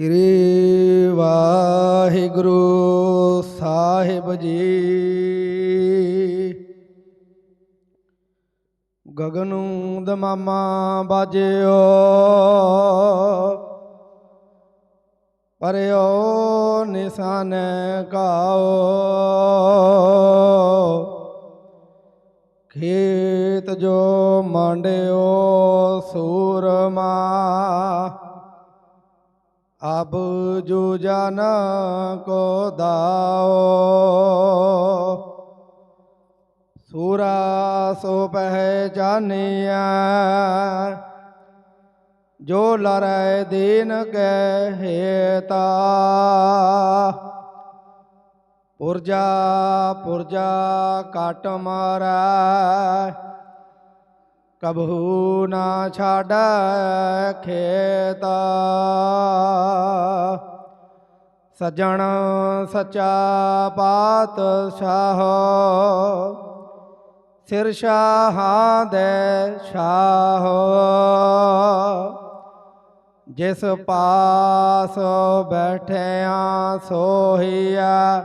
ਸ੍ਰੀ ਵਾਹਿਗੁਰੂ ਸਾਹਿਬ ਜੀ। ਗਗਨੂ ਦਮਾਮਾ ਬਾਜਿਓ ਪਰਿਓ ਨਿਸ਼ਾਨ ਕਾਓ। ਖੇਤ ਜੋ ਮੰਡਿਓ ਸੂਰਮਾ ਅਬ ਜੋ ਜਨ ਕੋ ਦਾਓ। ਸੂਰਾ ਸੋ ਪਹਿਚਾਨਿਆ ਜੋ ਲਰੈ ਦੀਨ ਕੈ ਪੁਰਜਾ ਪੁਰਜਾ ਕਾਟ ਮਾਰੈ। ਕਬਹੂ ਨਾ ਛਾੜੈ ਖੇਤਾ। ਸਜਣ ਸਚਾ ਪਾਤਸ਼ਾਹ, ਸਿਰ ਸ਼ਾਹਾਂ ਦੇ ਸ਼ਾਹ। ਜਿਸ ਪਾਸ ਬੈਠਿਆ ਸੋਹੀਆ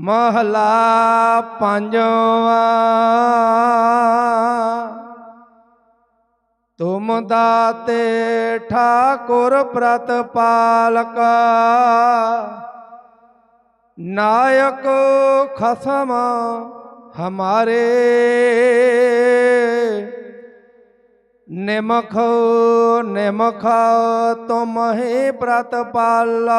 ਮਹਲਾ ਪੰਜਵਾ। ਤੁਮ ਦਾਤੇ ਠਾਕੁਰ ਪ੍ਰਤਪਾਲਕ ਨਾਇਕ ਖਸਮ ਹਮਾਰੇ। ਨਿਮਖ ਨਿਮਖ ਤੁਮ ਹੀ ਪ੍ਰਤਪਾਲੋ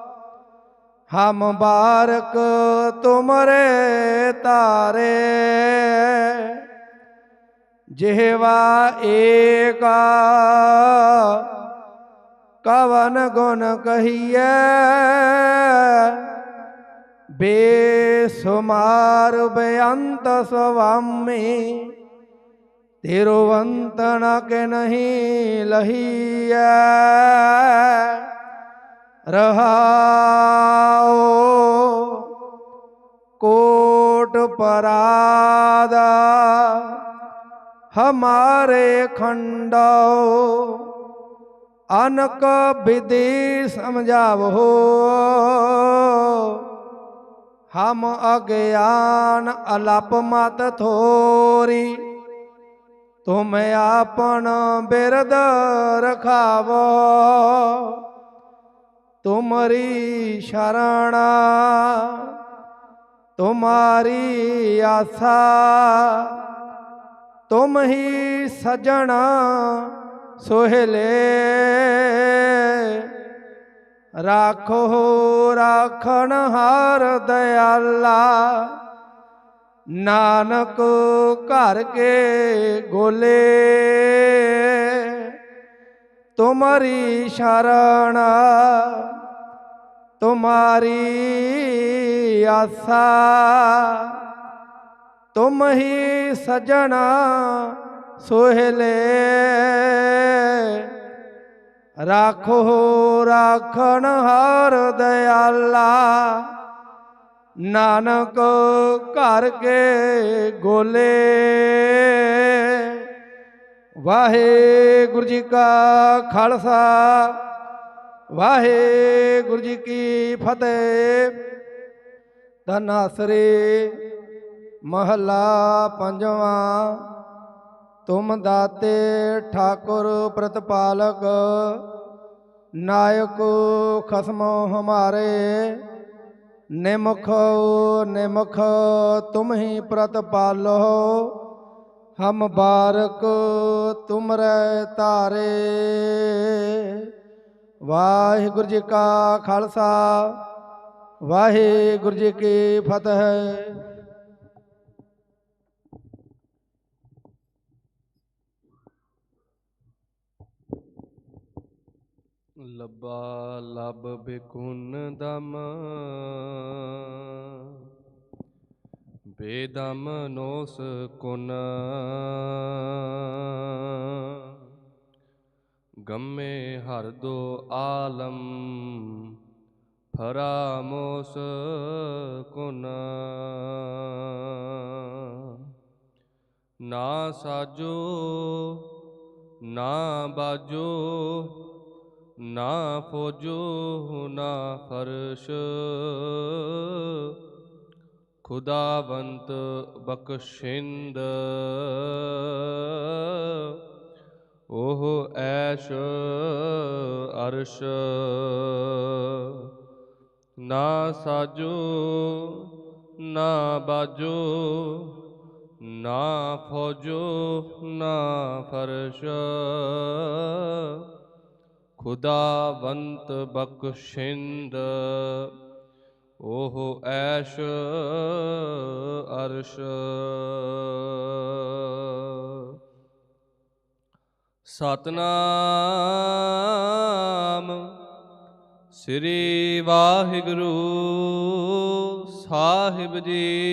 ਹਮ ਬਾਰਕ ਤੁਮਰੇ ਤਾਰੇ। ਜਿਹਵਾ ਏਕਾ ਕਵਨ ਗੁਣ ਕਹੀਐ। ਬੇਸੁਮਾਰ ਬੇਅੰਤ ਸੁਆਮੀ ਤਿਰਵੰਤਨ ਕੇ ਨਹੀਂ ਲਹੀਐ। ਰਹਾਓ ਕੋਟ ਪਰਾਦਾ, ਹਮਾਰੇ ਖੰਡੋ ਅਨਕ ਵਿਧੀ ਸਮਝਾਵੋ। ਹਮ ਅਗਿਆਨ ਅਲਪ ਮਤ ਥੋਰੀ। ਤੁਮ ਆਪਨ ਬਿਰਦ ਰਖਾਵੋ। ਤੁਮਰੀ ਸ਼ਰਣਾ, ਤੁਮਾਰੀ ਆਸਾ, ਤੁਮ ਹੀ ਸਜਣਾ ਸੋਹਲੇ। ਰਾਖੋ, ਰਾਖਣ ਹਾਰ ਦਇਆਲਾ ਨਾਨਕ ਘਰ ਕੇ ਗੋਲੇ। ਤੁਮਰੀ ਸ਼ਰਣ ਤੁਮਾਰੀ ਆਸਾ ਤੁਮ ਹੀ ਸਜਣਾ ਸੋਹਲੇ ਰਾਖੋ ਰਾਖਣ ਹਾਰ ਦਇਆਲਾ ਨਾਨਕ ਘਰ ਕੇ ਗੋਲੇ ਵਾਹਿਗੁਰੂ ਜੀ ਕਾ ਖਾਲਸਾ ਵਾਹਿਗੁਰੂ ਜੀ ਕੀ ਫਤਿਹ। ਧਨਾਸਰੇ ਮਹਲਾ ਪੰਜਵਾਂ। ਤੁਮ ਦਾਤੇ ਠਾਕੁਰ ਪ੍ਰਤਪਾਲਕ, ਨਾਇਕ ਖਸਮੋ ਹਮਾਰੇ। ਨਿਮਖ ਨਿਮਖ, ਤੁਮ ਹੀ ਪ੍ਰਤਪਾਲੋ। ਹਮ ਬਾਰਕ ਤੁਮਰੇ ਤਾਰੇ ਵਾਹਿਗੁਰੂ ਜੀ ਕਾ ਖਾਲਸਾ, ਵਾਹਿਗੁਰੂ ਜੀ ਕੀ ਫਤਿਹ। ਲੱਭਾ ਲੱਭ ਬਿਕੁਨ ਦਮ, ਬੇਦਮ ਨੋਸ ਕੁਨ। ਗੰਮੇ ਹਰ ਦੋ ਆਲਮ, ਫਰਾਮੋਸ ਕੁਨ। ਨਾ ਸਾਜੋ, ਨਾ ਬਾਜੋ, ਨਾ ਫੋਜੋ, ਨਾ ਫਰਸ਼। ਖੁਦਾਵੰਤ ਬਖਸ਼ਿੰਦ। ਉਹ ਐਸ਼ ਅਰਸ਼, ਨਾ ਸਾਜੋ, ਨਾ ਬਾਜੋ, ਨਾ ਫੌਜੋ, ਨਾ ਫਰਸ਼। ਖੁਦਾਵੰਤ ਬਖਸ਼ਿੰਦ ਉਹ ਐਸ਼ ਅਰਸ਼। ਸਤਨਾਮ। ਸ੍ਰੀ ਵਾਹਿਗੁਰੂ ਸਾਹਿਬ ਜੀ।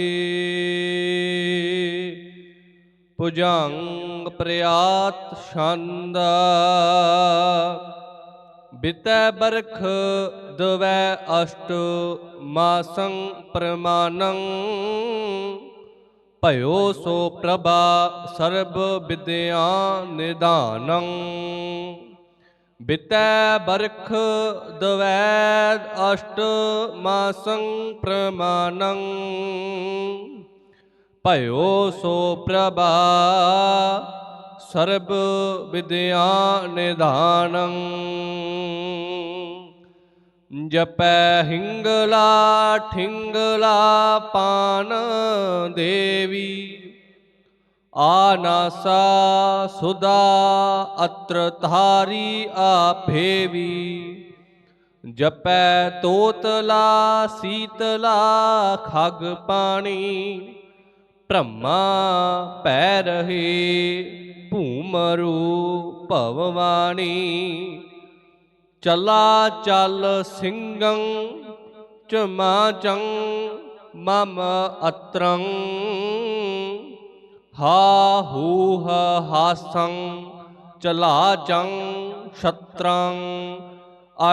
ਭੁਜੰਗ ਪ੍ਰਿਆਤ ਛੰਦ। ਬਿਤੈ ਬਰਖ ਦਵੈ ਅਸ਼ਟ ਮਾਸੰ ਪ੍ਰਮਾਨੰ। ਭਇਓ ਸੋ ਪ੍ਰਭਾ ਸਰਬ ਵਿਦਿਆ ਨਿਦਾਨੰ ਬਿਤੈ ਬਰਖ ਦਵੈਦ ਅਸ਼ਟ ਮਾਸੰ ਪ੍ਰਮਾਨੰ। ਭਇਓ ਸੋ ਪ੍ਰਭਾ ਸਰਬ ਵਿਦਿਆ ਨਿਧਾਨੰ। ਜਪੈ ਹਿੰਗਲਾ ਠਿੰਗਲਾ ਪਾਨ ਦੇਵੀ। ਆਨਾਸਾ ਸੁਦਾ ਅਤਰ ਧਾਰੀ ਆਪੇਵੀ। ਜਪੈ ਤੋਤਲਾ ਸੀਤਲਾ ਖਗ ਪਾਣੀ। ਬ੍ਰਹਮਾ ਪੈ ਰਹੇ ਭੂਮਰੂ ਭਵਵਾਣੀ ਚਲਾ ਚਲ ਸਿੰਘੰ ਚਮਾਚੰ ਮਮ ਅਤਰੰ। ਹਾ ਹੂ ਹ ਹਾਸੰ ਚਲਾਚੰ ਛਤਰੰ।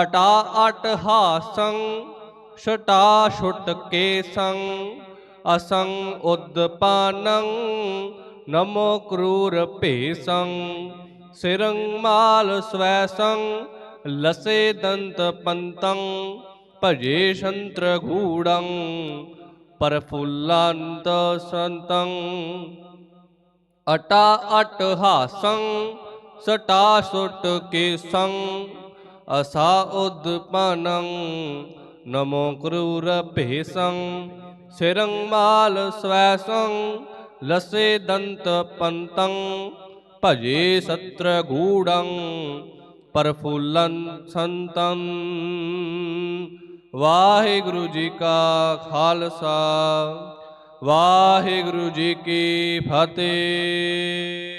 ਅਟਾ ਅਟ ਹਾਸੰ, ਛਟਾ ਛੁਟ ਕੇਸੰ। ਅਸੰ ਉਦਪਾਨੰ ਨਮੋ ਕਰੂਰ ਭੇਸੰ। ਸਿਰੰ ਮਾਲ ਸਵੈਸੰ ਲਸੇ ਦੰਤ ਪੰਤੰ ਭਜੇ ਸ਼ੰਤਰ ਗੂੜੰ ਪਰਫੁੱਲਾਂਤ ਸੰਤੰ ਅਟਾ ਅਟ ਹਾਸੰ ਸਟਾ ਸੁਟ ਕੇਸੰ ਅਸਾ ਉਦਪਾਨੰ ਨਮੋ ਕਰੂਰ ਭੇਸੰ ਸਿਰੰ ਮਾਲ ਸਵੈਸੰ ਲਸੇ ਦੰਤ ਪੰਤੰ ਭਜੇ ਸਤਰ ਗੂੜੰ ਪਰਫੁੱਲਨ ਸੰਤਨ ਵਾਹਿਗੁਰੂ ਜੀ ਕਾ ਖਾਲਸਾ। ਵਾਹਿਗੁਰੂ ਜੀ ਕੀ ਫਤਿਹ।